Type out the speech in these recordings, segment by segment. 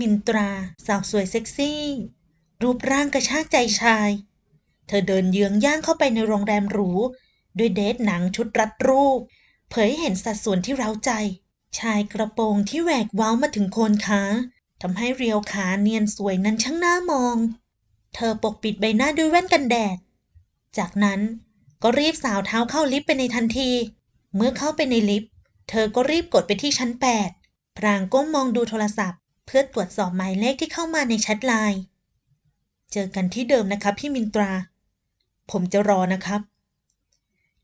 มินตรา สาวสวยเซ็กซี่ รูปร่างกระชากใจชาย เธอเดินเยื้องย่างเข้าไปในโรงแรมหรู ด้วยเดทหนังชุดรัดรูป เผยเห็นสัดส่วนที่เร้าใจ ชายกระโปรงที่แหวกเว้ามาถึงโคนขาทำให้เรียวขาเนียนสวยนั้นช่างน่ามอง เธอปกปิดใบหน้าด้วยแว่นกันแดด จากนั้นก็รีบสาวเท้าเข้าลิฟต์ไปในทันที เมื่อเข้าไปในลิฟต์ เธอก็รีบกดไปที่ชั้น 8 พรางก้มมองดูโทรศัพท์ เพื่อตรวจสอบหมายเลขที่เข้ามาในแชทไลน์เจอกันที่เดิมนะครับพี่มินตรา ผมจะรอนะครับ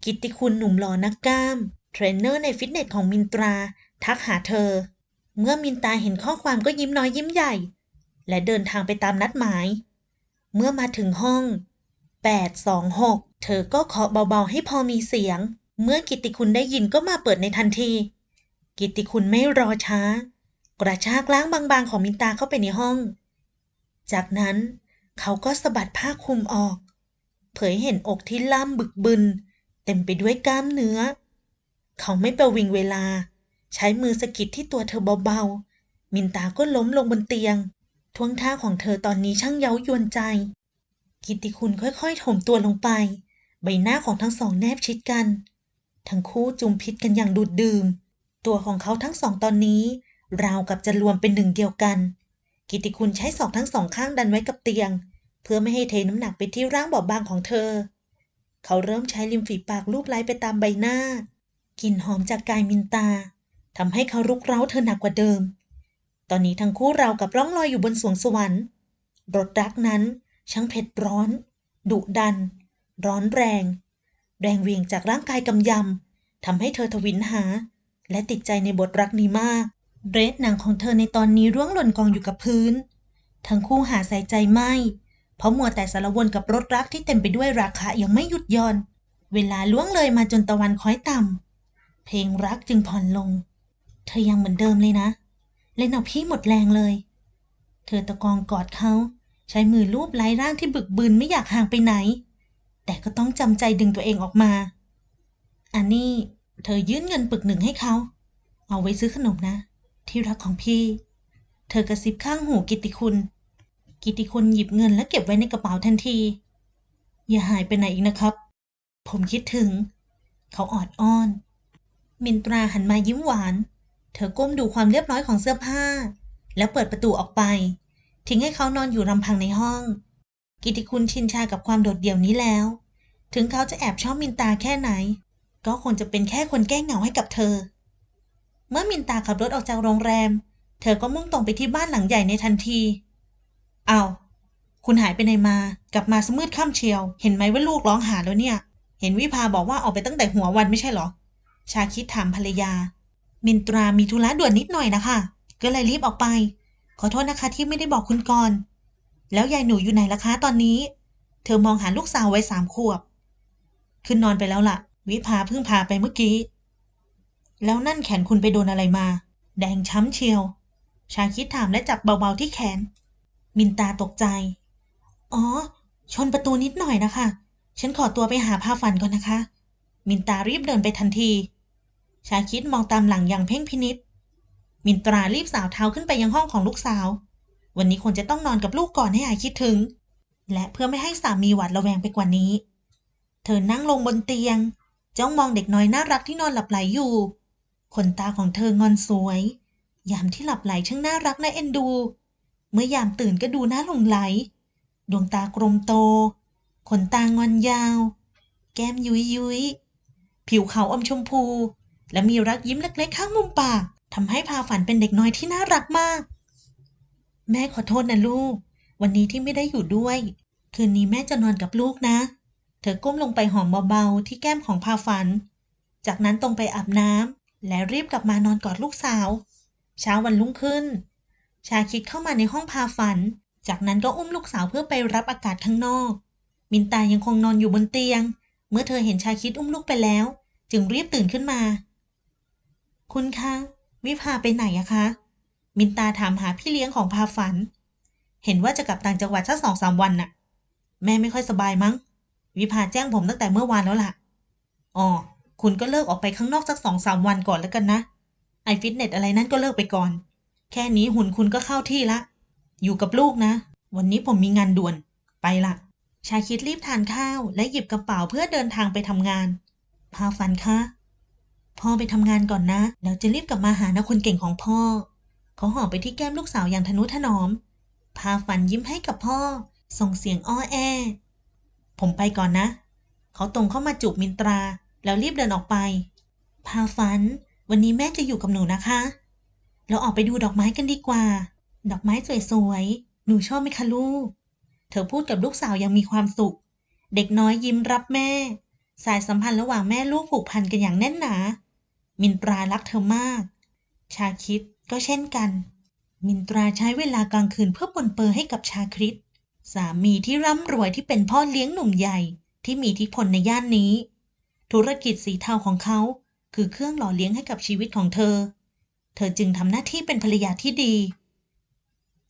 กิติคุณหนุ่มหล่อนักกล้าม เทรนเนอร์ในฟิตเนสของมินตรา ทักหาเธอ เมื่อมินตาเห็นข้อความก็ยิ้มน้อยยิ้มใหญ่ และเดินทางไปตามนัดหมาย เมื่อมาถึงห้อง 826 เธอก็เคาะเบาๆให้พอมีเสียง เมื่อกิติคุณได้ยินก็มาเปิดในทันที กิติคุณไม่รอช้า กระชากล้างบางๆของมินตาเข้าไปในห้อง จากนั้นเขาก็สะบัดผ้าคลุมออก เผยเห็นอกที่ล่ำบึกบึน เต็มไปด้วยกล้ามเนื้อ เขาไม่ประวิงเวลา ใช้มือสะกิดที่ตัวเธอเบาๆ มินตาก็ล้มลงบนเตียง ท่วงท่าของเธอตอนนี้ช่างเย้ายวนใจ กิตติคุณค่อยๆถมตัวลงไป ใบหน้าของทั้งสองแนบชิดกัน ทั้งคู่จุมพิษกันอย่างดูดดื่ม ตัวของเขาทั้งสองตอนนี้ ราวกับจะรวมเป็นหนึ่งเดียวกัน กิติคุณใช้ศอกทั้งสองข้างดันไว้กับเตียง เพื่อไม่ให้เทน้ำหนักไปที่ร่างบอบบางของเธอ เขาเริ่มใช้ริมฝีปากลูบไล้ไปตามใบหน้ากลิ่นหอมจากกายมินตาทำให้เขารุกเร้าเธอหนักกว่าเดิม ตอนนี้ทั้งคู่เรากับร่องลอยอยู่บนสวงสวรรค์รสรักนั้นช่างเผ็ดร้อน ดุดัน ร้อนแรง แรงเวียงจากร่างกายกำยำทำให้เธอทวินหา และติดใจในบทรักนี้มาก เดรสหนังของเธอในตอนนี้ร่วงหล่นกองอยู่กับพื้น ทั้งคู่หาใส่ใจไม่ เพราะมัวแต่สารวนกับรถรักที่เต็มไปด้วยราคายังไม่หยุดย่อน เวลาล่วงเลยมาจนตะวันค้อยต่ำเพลงรักจึงผ่อนลง เธอยังเหมือนเดิมเลยนะ เล่นเอาพี่หมดแรงเลย เธอตะกองกอดเขา ใช้มือลูบไล้ร่างที่บึกบึนไม่อยากห่างไปไหน แต่ก็ต้องจำใจดึงตัวเองออกมา อันนี้เธอยื่นเงินปึกหนึ่งให้เขา เอาไว้ซื้อขนมนะ ที่รักของพี่ เธอกระซิบข้างหูกิติคุณ กิตติคุณหยิบเงินและเก็บไว้ในกระเป๋าทันที อย่าหายไปไหนอีกนะครับ ผมคิดถึง เขาออดอ้อน มินตราหันมายิ้มหวาน เธอก้มดูความเรียบร้อยของเสื้อผ้า แล้วเปิดประตูออกไป ทิ้งให้เขานอนอยู่ลำพังในห้อง กิติคุณชินชากับความโดดเดี่ยวนี้แล้ว ถึงเขาจะแอบชอบมินตาแค่ไหน ก็คงจะเป็นแค่คนแก้เหงาให้กับเธอ เมื่อมินตาขับรถออกจากโรงแรม เธอก็มุ่งตรงไปที่บ้านหลังใหญ่ในทันทีเอาคุณหายไปไหนมา กลับมาสมืดค่ำเชียว เห็นไหมว่าลูกร้องหาแล้วเนี่ย เห็นวิภาบอกว่าออกไปตั้งแต่หัววันไม่ใช่เหรอ ชาคิดถามภรรยา มินตรามีธุระด่วนนิดหน่อยนะคะ ก็เลยรีบออกไป ขอโทษนะคะที่ไม่ได้บอกคุณก่อน แล้วยายหนูอยู่ไหนล่ะคะตอนนี้ เธอมองหาลูกสาววัยสามขวบ ขึ้นนอนไปแล้วล่ะ วิภาเพิ่งพาไปเมื่อกี้ แล้วนั่นแขนคุณไปโดนอะไรมา แดงช้ำเชียว ชาคิดถามและจับเบาๆที่แขน มินตาตกใจ อ๋อ ชนประตูนิดหน่อยนะคะ ฉันขอตัวไปหาผ้าฟันก่อนนะคะ มินตารีบเดินไปทันที ชาคิดมองตามหลังอย่างเพ่งพินิษมินตรารีบสาวเท้าขึ้นไปยังห้องของลูกสาว วันนี้ควรจะต้องนอนกับลูกก่อนให้หายคิดถึง และเพื่อไม่ให้สามีหวาดระแวงไปกว่านี้ เธอนั่งลงบนเตียง จ้องมองเด็กน้อยน่ารักที่นอนหลับไหลอยู่ ขนตาของเธองอนสวย ยามที่หลับไหลช่างน่ารักน่าเอ็นดู เมื่อยามตื่นก็ดูน่าหลงไหล ดวงตากลมโต ขนตางอนยาว แก้มยุยยุยผิวขาวอมชมพู และมีรักยิ้มเล็กๆ ข้างมุมปากทำให้พาฝันเป็นเด็กน้อยที่น่ารักมาก แม่ขอโทษนะลูก วันนี้ที่ไม่ได้อยู่ด้วย คืนนี้แม่จะนอนกับลูกนะ เธอก้มลงไปหอมเบาๆที่แก้มของพาฝัน จากนั้นตรงไปอาบน้ำ และรีบกลับมานอนกอดลูกสาว เช้าวันรุ่งขึ้น ชาคิดเข้ามาในห้องพาฝัน จากนั้นก็อุ้มลูกสาวเพื่อไปรับอากาศข้างนอก มินตายังคงนอนอยู่บนเตียง เมื่อเธอเห็นชาคิดอุ้มลูกไปแล้ว จึงรีบตื่นขึ้นมา คุณคะ วิภาไปไหนอะคะ มินตาถามหาพี่เลี้ยงของพาฝัน เห็นว่าจะกลับต่างจังหวัดสักสองสามวันน่ะ แม่ไม่ค่อยสบายมั้ง วิภาแจ้งผมตั้งแต่เมื่อวานแล้วล่ะอ๋อ คุณก็เลิกออกไปข้างนอกสักสองสามวันก่อนแล้วกันนะ ไอฟิตเนสอะไรนั่นก็เลิกไปก่อน แค่นี้หุ่นคุณก็เข้าที่ละ อยู่กับลูกนะ วันนี้ผมมีงานด่วน ไปละชาคิดรีบทานข้าว และหยิบกระเป๋าเพื่อเดินทางไปทำงาน พาฝันคะ พ่อไปทำงานก่อนนะ แล้วจะรีบกลับมาหานะคนเก่งของพ่อ เขาหอมไปที่แก้มลูกสาวอย่างทนุถนอม พาฝันยิ้มให้กับพ่อ ส่งเสียงอ้อแอ ผมไปก่อนนะ เขาตรงเข้ามาจูบมินตรา แล้วรีบเดินออกไป พาฝัน วันนี้แม่จะอยู่กับหนูนะคะ เราออกไปดูดอกไม้กันดีกว่า ดอกไม้สวยๆ หนูชอบไหมคะลูก เธอพูดกับลูกสาวอย่างมีความสุข เด็กน้อยยิ้มรับแม่ สายสัมพันธ์ระหว่างแม่ลูกผูกพันกันอย่างแน่นหนา มินตรารักเธอมาก ชาคิดก็เช่นกัน มินตราใช้เวลากลางคืนเพื่อปนเปื้อให้กับชาคริตสามีที่ร่ำรวยที่เป็นพ่อเลี้ยงหนุ่มใหญ่ที่มีอิทธิพลในย่านนี้ ธุรกิจสีเทาของเขา คือเครื่องหล่อเลี้ยงให้กับชีวิตของเธอ เธอจึงทำหน้าที่เป็นภรรยาที่ดี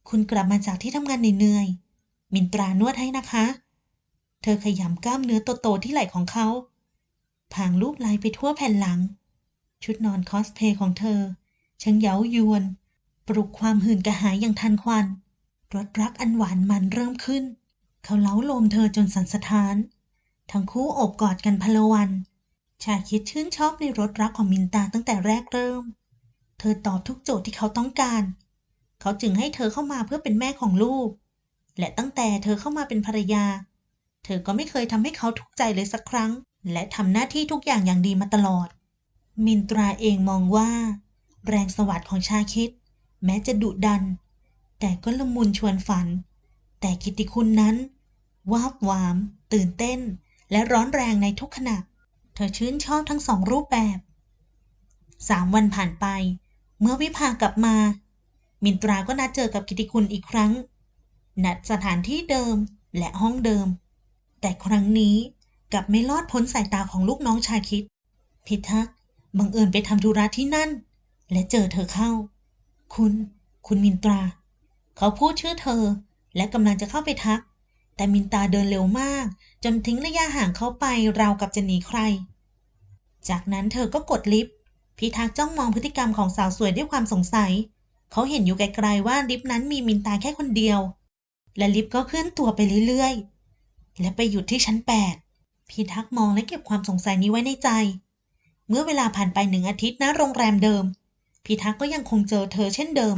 คุณกลับมาจากที่ทำงานเหนื่อยๆมินตรานวดให้นะคะ เธอขยำกล้ามเนื้อโตๆที่ไหล่ของเขาพางรูปไล้ไปทั่วแผ่นหลัง ชุดนอนคอสเพลย์ของเธอช่างเย้ายวน ปลุกความหื่นกระหายอย่างทันควันรสรักอันหวานมันเริ่มขึ้น เขาเล้าโลมเธอจนสันสะท้าน ทั้งคู่อบกอดกันพลวัน ชาคิดชื่นชอบในรสรักของมินตาตั้งแต่แรกเริ่ม เธอตอบทุกโจทย์ที่เขาต้องการ เขาจึงให้เธอเข้ามาเพื่อเป็นแม่ของลูก และตั้งแต่เธอเข้ามาเป็นภรรยา เธอก็ไม่เคยทำให้เขาทุกข์ใจเลยสักครั้ง และทำหน้าที่ทุกอย่างอย่างดีมาตลอด มินตราเองมองว่า แรงสวัสดของชาคิด แม้จะดุดัน แต่ก็ละมุนชวนฝัน แต่กิตติคุณนั้นวาบหวาม ตื่นเต้น และร้อนแรงในทุกขณะ เธอชื่นชอบทั้งสองรูปแบบสามวันผ่านไป เมื่อวิภากลับมา มินตราก็นัดเจอกับกิติคุณอีกครั้ง นัดสถานที่เดิมและห้องเดิม แต่ครั้งนี้กลับไม่ลอดพ้นสายตาของลูกน้องชาคิด พิทักษ์บังเอิญไปทำธุระที่นั่น และเจอเธอเข้า คุณ คุณมินตรา เขาพูดชื่อเธอ และกำลังจะเข้าไปทัก แต่มินตาเดินเร็วมาก จนทิ้งระยะห่างเขาไปราวกับจะหนีใคร จากนั้นเธอก็กดลิฟต์พิทักษ์จ้องมองพฤติกรรมของสาวสวยด้วยความสงสัย เขาเห็นอยู่ไกลๆว่าลิฟต์นั้นมีมินตาแค่คนเดียว และลิฟต์ก็เคลื่อนตัวไปเรื่อยๆ และไปหยุดที่ชั้นแปดพิทักษ์มองและเก็บความสงสัยนี้ไว้ในใจ เมื่อเวลาผ่านไปหนึ่งอาทิตย์ณโรงแรมเดิม พิทักษ์ก็ยังคงเจอเธอเช่นเดิม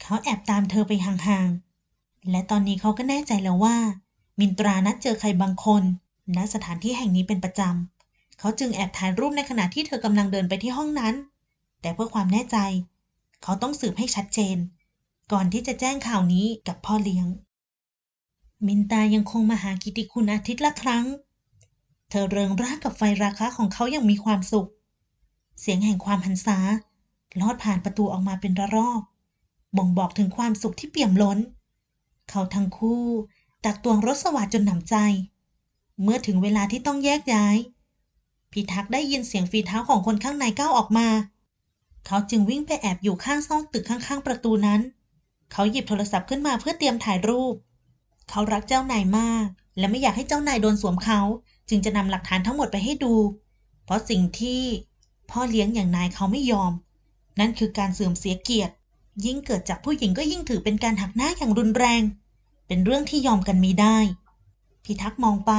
เขาแอบตามเธอไปห่างๆ และตอนนี้เขาก็แน่ใจแล้วว่า มินตรานัดเจอใครบางคนณสถานที่แห่งนี้เป็นประจำ เขาจึงแอบถ่ายรูปในขณะที่เธอกำลังเดินไปที่ห้องนั้น แต่เพื่อความแน่ใจ เขาต้องสืบให้ชัดเจน ก่อนที่จะแจ้งข่าวนี้กับพ่อเลี้ยง มินตายังคงมาหากิติคุณอาทิตย์ละครั้ง เธอเริงร่ากับไฟราคะของเขาอย่างมีความสุข เสียงแห่งความหันษาลอดผ่านประตูออกมาเป็นระรอกบ่งบอกถึงความสุขที่เปี่ยมล้น เขาทั้งคู่ตักตวงรสสวัสดจนหนำใจ เมื่อถึงเวลาที่ต้องแยกย้ายพิทักษ์ได้ยินเสียงฝีเท้าของคนข้างในก้าวออกมา เขาจึงวิ่งไปแอบอยู่ข้างซอกตึกข้างๆประตูนั้น เขาหยิบโทรศัพท์ขึ้นมาเพื่อเตรียมถ่ายรูป เขารักเจ้านายมาก และไม่อยากให้เจ้านายโดนสวมเขา จึงจะนำหลักฐานทั้งหมดไปให้ดู เพราะสิ่งที่พ่อเลี้ยงอย่างนายเขาไม่ยอม นั่นคือการเสื่อมเสียเกียรติ ยิ่งเกิดจากผู้หญิงก็ยิ่งถือเป็นการหักหน้าอย่างรุนแรง เป็นเรื่องที่ยอมกันไมีได้ พิทักษ์มองไป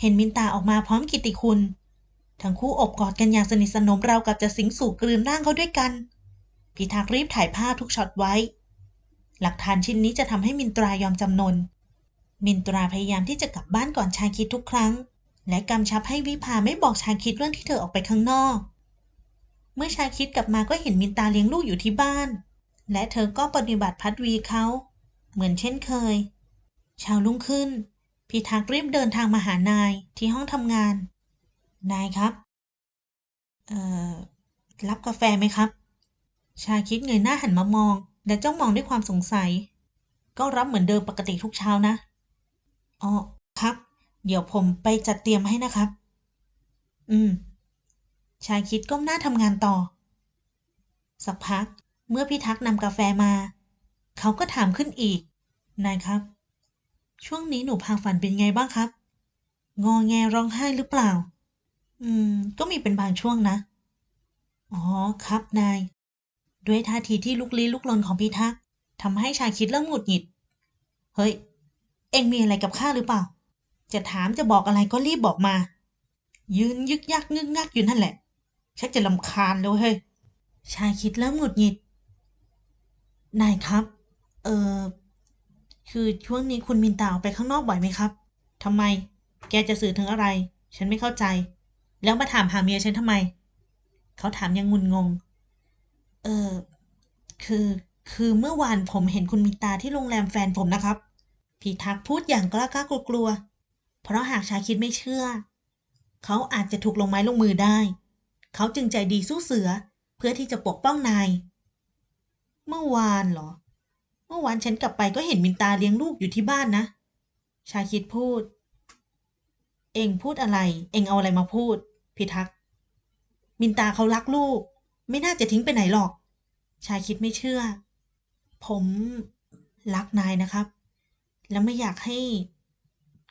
เห็นมินตาออกมาพร้อมกิติคุณ ทั้งคู่อบกอดกันอย่างสนิทสนมเรากับจะสิงสู่กลืนร่างเขาด้วยกัน พิทักษ์รีบถ่ายภาพทุกช็อตไว้ หลักฐานชิ้นนี้จะทำให้มินตรายอมจำนน มินตราพยายามที่จะกลับบ้านก่อนชาคิดทุกครั้ง และกำชับให้วิภาไม่บอกชาคิดเรื่องที่เธอออกไปข้างนอก เมื่อชาคิดกลับมาก็เห็นมินตาเลี้ยงลูกอยู่ที่บ้าน และเธอก็ปฏิบัติพัดวีเขา เหมือนเช่นเคย เช้ารุ่งขึ้น พิทักษ์รีบเดินทางมาหานายที่ห้องทำงาน นายครับ เอ่อ รับกาแฟไหมครับ ชาคิดเงยหน้าหันมามอง และจ้องมองด้วยความสงสัย ก็รับเหมือนเดิมปกติทุกเช้านะ อ๋อ ครับ เดี๋ยวผมไปจัดเตรียมให้นะครับ อืม ชาคิดก้มหน้าทำงานต่อ สักพัก เมื่อพี่ทักนำกาแฟมา เขาก็ถามขึ้นอีก นายครับ ช่วงนี้หนูพาฝันเป็นไงบ้างครับ งอแงร้องไห้หรือเปล่า อืม ก็มีเป็นบางช่วงนะ อ๋อครับนาย ด้วยท่าทีที่ลุกลี้ลุกลนของพิทักทำให้ชาคิดเริ่มหงุดหงิด เฮ้ย เอ็งมีอะไรกับข้าหรือเปล่า จะถามจะบอกอะไรก็รีบบอกมา ยืนยึกยักงึกงักอยู่นั่นแหละชักจะลำคาญแล้วเฮ้ย ชาคิดเริ่มหงุดหงิด นายครับ เออคือช่วงนี้คุณมินตาออกไปข้างนอกบ่อยไหมครับทำไม แกจะสื่อถึงอะไร ฉันไม่เข้าใจ แล้วมาถามหาเมียฉันทำไม เขาถามยังงุนงง เออ คือ คือเมื่อวานผมเห็นคุณมินตาที่โรงแรมแฟนผมนะครับ พีทักพูดอย่างกล้ากล้ากลัวๆเพราะหากชาคิดไม่เชื่อ เขาอาจจะถูกลงไม้ลงมือได้ เขาจึงใจดีสู้เสือ เพื่อที่จะปกป้องนาย เมื่อวานเหรอ เมื่อวานฉันกลับไปก็เห็นมินตาเลี้ยงลูกอยู่ที่บ้านนะ ชาคิดพูด เองพูดอะไร เองเอาอะไรมาพูด พิทักษ์ มินตาเขารักลูก ไม่น่าจะทิ้งไปไหนหรอก ชาคิดไม่เชื่อ ผมรักนายนะครับ แล้วไม่อยากให้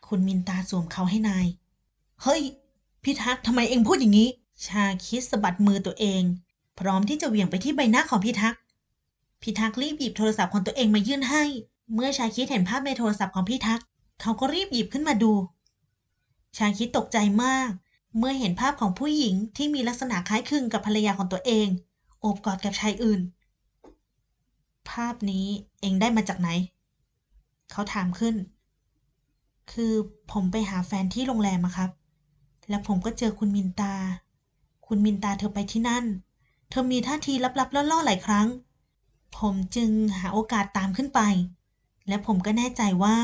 คุณมินตาสวมเขาให้นาย เฮ้ย พิทักษ์ทำไมเองพูดอย่างนี้ ชาคิดสะบัดมือตัวเอง พร้อมที่จะเหวี่ยงไปที่ใบหน้าของพิทักษ์ พิทักษ์รีบหยิบโทรศัพท์ของตัวเองมายื่นให้ เมื่อชาคิดเห็นภาพในโทรศัพท์ของพิทักษ์เขาก็รีบหยิบขึ้นมาดู ชาคิดตกใจมาก เมื่อเห็นภาพของผู้หญิงที่มีลักษณะคล้ายคลึงกับภรรยาของตัวเอง โอบกอดกับชายอื่น ภาพนี้เองได้มาจากไหน เขาถามขึ้น คือผมไปหาแฟนที่โรงแรมอะครับ แล้วผมก็เจอคุณมินตา คุณมินตาเธอไปที่นั่น เธอมีท่าทีลับๆล่อๆหลายครั้ง ผมจึงหาโอกาสตามขึ้นไป และผมก็แน่ใจว่า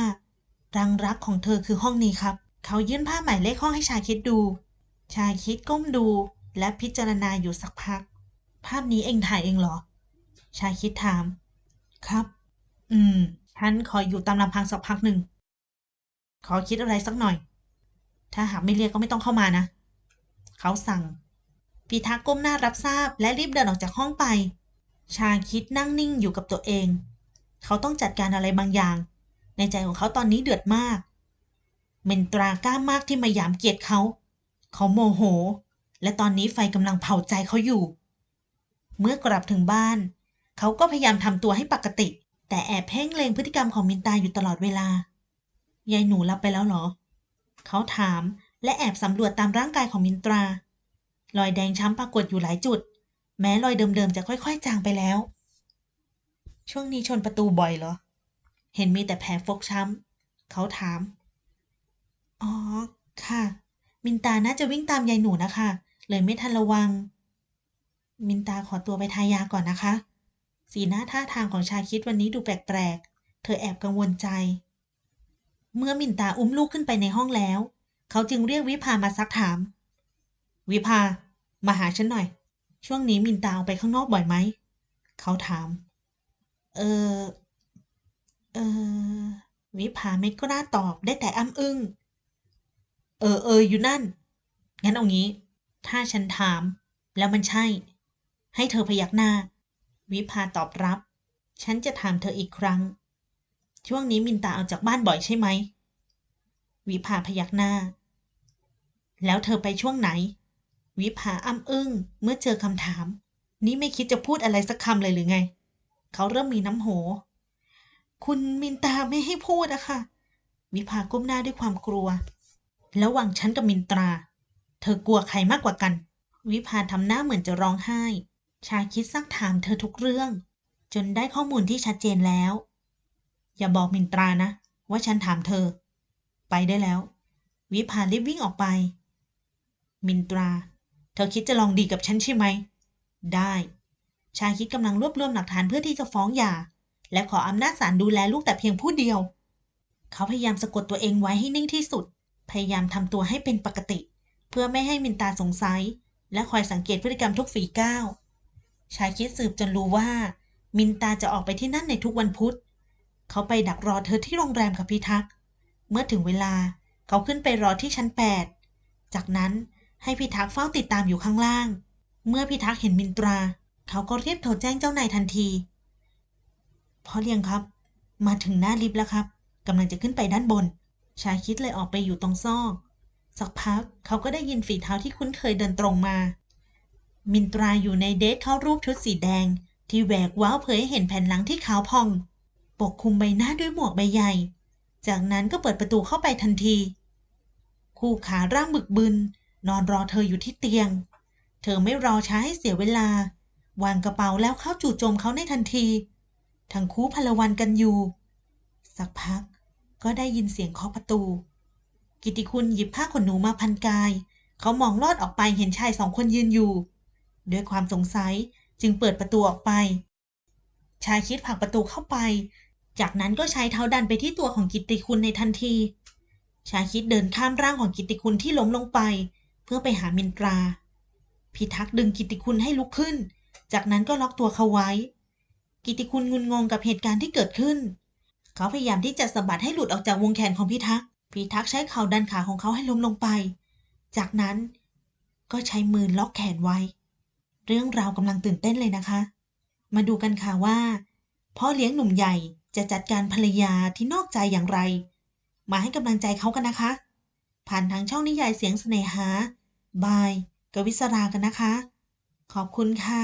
รังรักของเธอคือห้องนี้ครับ เขายื่นภาพหมายเลขห้องให้ชาคิดดู ชาคิดก้มดูและพิจารณาอยู่สักพัก ภาพนี้เองถ่ายเองเหรอ ชาคิดถาม ครับ อืมฉันขออยู่ตามลำพังสักพักหนึ่ง ขอคิดอะไรสักหน่อย ถ้าหากไม่เรียกก็ไม่ต้องเข้ามานะ เขาสั่งพีทักษ์ก้มหน้ารับทราบและรีบเดินออกจากห้องไป ชาคิดนั่งนิ่งอยู่กับตัวเอง เขาต้องจัดการอะไรบางอย่าง ในใจของเขาตอนนี้เดือดมาก เมนตรากล้ามากที่มาหยามเกียรติเขา เขาโมโห และตอนนี้ไฟกำลังเผาใจเขาอยู่ เมื่อกลับถึงบ้าน เขาก็พยายามทำตัวให้ปกติ แต่แอบเพ่งเลงพฤติกรรมของมินตาอยู่ตลอดเวลายายหนูรับไปแล้วเหรอ เขาถามและแอบสำรวจตามร่างกายของมินตรา รอยแดงช้ำปรากฏอยู่หลายจุด แม้รอยเดิมๆจะค่อยๆ จางไปแล้ว ช่วงนี้ชนประตูบ่อยเหรอ เห็นมีแต่แผลฟกช้ำ เขาถาม อ๋อ ค่ะ มินตาน่าจะวิ่งตามยายหนูนะคะ เลยไม่ทันระวัง มินตาขอตัวไปทายาก่อนนะคะ สีหน้าท่าทางของชาคิดวันนี้ดูแปลกๆ เธอแอบกังวลใจ เมื่อมินตาอุ้มลูกขึ้นไปในห้องแล้ว เขาจึงเรียกวิภามาซักถาม วิภา มาหาฉันหน่อย ช่วงนี้มินตาออกไปข้างนอกบ่อยไหม เขาถาม เออ เออ วิภาไม่กล้าตอบได้แต่อ้ำอึ้ง เออเอออยู่นั่น งั้นเอางี้ ถ้าฉันถาม แล้วมันใช่ ให้เธอพยักหน้า วิภาตอบรับ ฉันจะถามเธออีกครั้ง ช่วงนี้มินตาออกจากบ้านบ่อยใช่ไหม วิภาพยักหน้า แล้วเธอไปช่วงไหน วิภาอ้ำอึ้งเมื่อเจอคำถาม นี่ไม่คิดจะพูดอะไรสักคำเลยหรือไง เขาเริ่มมีน้ำโห คุณมินตาไม่ให้พูดอะค่ะ วิภาก้มหน้าด้วยความกลัว ระหว่างฉันกับมินตรา เธอกลัวใครมากกว่ากัน วิภาทำหน้าเหมือนจะร้องไห้ ชาคิดซักถามเธอทุกเรื่อง จนได้ข้อมูลที่ชัดเจนแล้ว อย่าบอกมินตรานะ ว่าฉันถามเธอ ไปได้แล้ว วิภารีบวิ่งออกไป มินตรา เธอคิดจะลองดีกับฉันใช่ไหม ได้ ชาคิดกำลังรวบรวมหลักฐานเพื่อที่จะฟ้องหย่า และขออำนาจศาลดูแลลูกแต่เพียงผู้เดียว เขาพยายามสะกดตัวเองไว้ให้นิ่งที่สุด พยายามทำตัวให้เป็นปกติ เพื่อไม่ให้มินตาสงสัย และคอยสังเกตพฤติกรรมทุกฝีก้าว ชายคิดสืบจนรู้ว่า มินตาจะออกไปที่นั่นในทุกวันพุธ เขาไปดักรอเธอที่โรงแรมกับพิทักษ์ เมื่อถึงเวลาเขาขึ้นไปรอที่ชั้น8จากนั้น ให้พิทักษ์เฝ้าติดตามอยู่ข้างล่าง เมื่อพิทักษ์เห็นมินตรา เขาก็รีบโทรแจ้งเจ้านายทันทีพ่อเลี้ยงครับ มาถึงหน้าลิฟต์แล้วครับกำลังจะขึ้นไปด้านบน ชายคิดเลยออกไปอยู่ตรงซอกสักพักเขาก็ได้ยินฝีเท้าที่คุ้นเคยเดินตรงมา มินตราอยู่ในเดทเข้ารูปชุดสีแดง ที่แหวกว้าวเผยให้เห็นแผ่นหลังที่ขาวพอง ปกคลุมใบหน้าด้วยหมวกใบใหญ่ จากนั้นก็เปิดประตูเข้าไปทันที คู่ขาร่างบึกบึน นอนรอเธออยู่ที่เตียง เธอไม่รอช้าให้เสียเวลา วางกระเป๋าแล้วเข้าจู่โจมเขาในทันที ทั้งคู่พลวันกันอยู่ สักพักก็ได้ยินเสียงเคาะประตู กิติคุณหยิบผ้าขนหนูมาพันกาย เขามองลอดออกไปเห็นชายสองคนยืนอยู่ ด้วยความสงสัยจึงเปิดประตูออกไป ชายคิดผลักประตูเข้าไป จากนั้นก็ใช้เท้าดันไปที่ตัวของกิตติคุณในทันที ชายคิดเดินข้ามร่างของกิตติคุณที่ล้มลงไป เพื่อไปหามินตรา พิทักษ์ดึงกิติคุณให้ลุกขึ้น จากนั้นก็ล็อกตัวเขาไว้ กิตติคุณงุนงงกับเหตุการณ์ที่เกิดขึ้น เขาพยายามที่จะสะบัดให้หลุดออกจากวงแขนของพิทักษ์พิทักษ์ใช้เข่าดันขาของเขาให้ล้มลงไป จากนั้นก็ใช้มือล็อกแขนไว้ เรื่องราวกำลังตื่นเต้นเลยนะคะ มาดูกันค่ะว่าพ่อเลี้ยงหนุ่มใหญ่จะจัดการภรรยาที่นอกใจอย่างไร มาให้กำลังใจเขากันนะคะ ผ่านทางช่องนิยายเสียงเสน่หา บาย กวิศรากันนะคะ ขอบคุณค่ะ